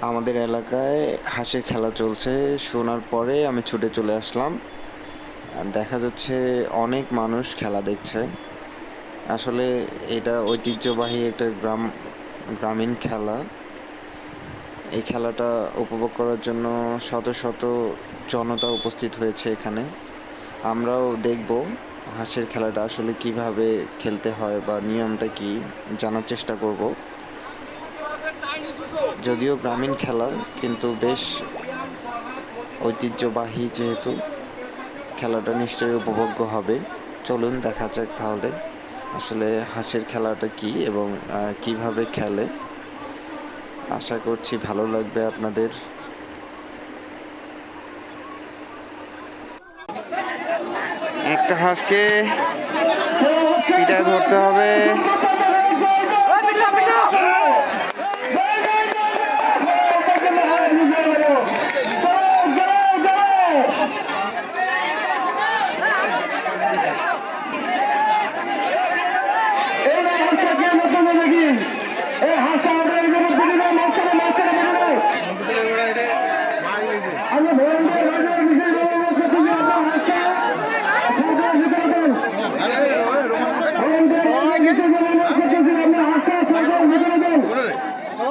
আমাদের এলাকায় হাঁসের খেলা চলছে। শোনার পরে আমি ছুটে চলে আসলাম। দেখা যাচ্ছে অনেক মানুষ খেলা দেখছে। আসলে এটা ঐতিহ্যবাহী একটা গ্রাম, গ্রামীণ খেলা। এই খেলাটা উপভোগ করার জন্য শত শত জনতা উপস্থিত হয়েছে এখানে। আমরাও দেখব হাঁসের খেলাটা আসলে কীভাবে খেলতে হয় বা নিয়মটা কি জানার চেষ্টা করব। যদিও গ্রামীণ খেলা, কিন্তু বেশ ঐতিহ্যবাহী যেহেতু, খেলাটা নিশ্চয়ই উপভোগ্য হবে। চলুন দেখা যাক তাহলে আসলে হাঁসের খেলাটা কি এবং কীভাবে খেলে। আশা করছি ভালো লাগবে আপনাদের। একটা হাঁসকে পিঠায় ধরতে হবে।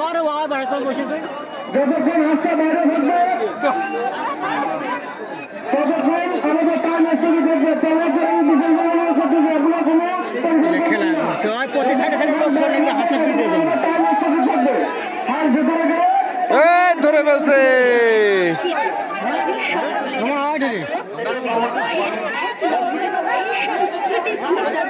আরে বাবা বাড়িতে বসেছে যতক্ষণ হাসটা বাইরে থাকবে ততক্ষণ আমাদের টাইম একসাথে থাকবে তোমার ধরে ফেলছে। Thank you.